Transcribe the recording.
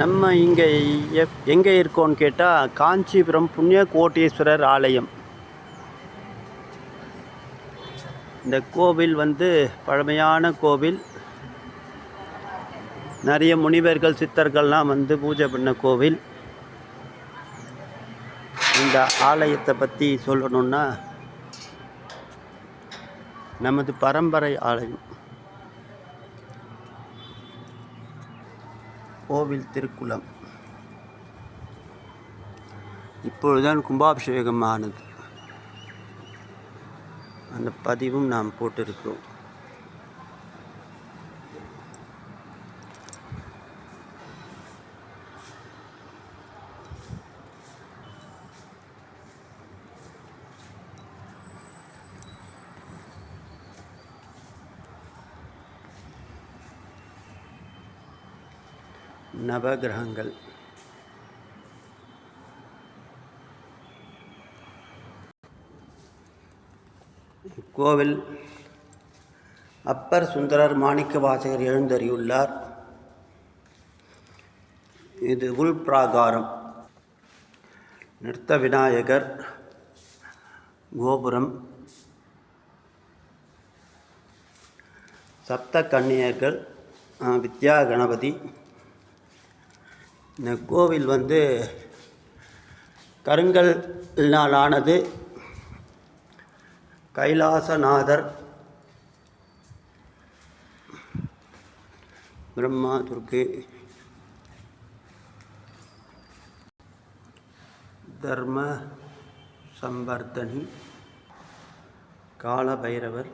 நம்ம இங்கே எப் எங்கே இருக்கோம்னு கேட்டால் காஞ்சிபுரம் புண்ணிய கோட்டீஸ்வரர் ஆலயம். இந்த கோவில் வந்து பழமையான கோவில். நிறைய முனிவர்கள் சித்தர்கள்லாம் வந்து பூஜை பண்ண கோவில். இந்த ஆலயத்தை பற்றி சொல்லணுன்னா நமது பரம்பரை ஆலயம். கோவில் திருக்குளம். இப்பொழுதுதான் கும்பாபிஷேகம் ஆனது அந்த பதிவும் நாம் போட்டிருக்கிறோம். நவகிரகங்கள். கோவில் அப்பர் சுந்தரர் மாணிக்க வாசகர் எழுந்தறியுள்ளார். இது உள்பிராகாரம் நிறுத்த விநாயகர் கோபுரம். சப்த கன்னியர்கள் வித்யா கணபதி. இந்த கோவில் வந்து கருங்கல்னால் ஆனது கைலாசநாதர் பிரம்மா துர்க்கு தர்ம சம்பர்தனி காலபைரவர்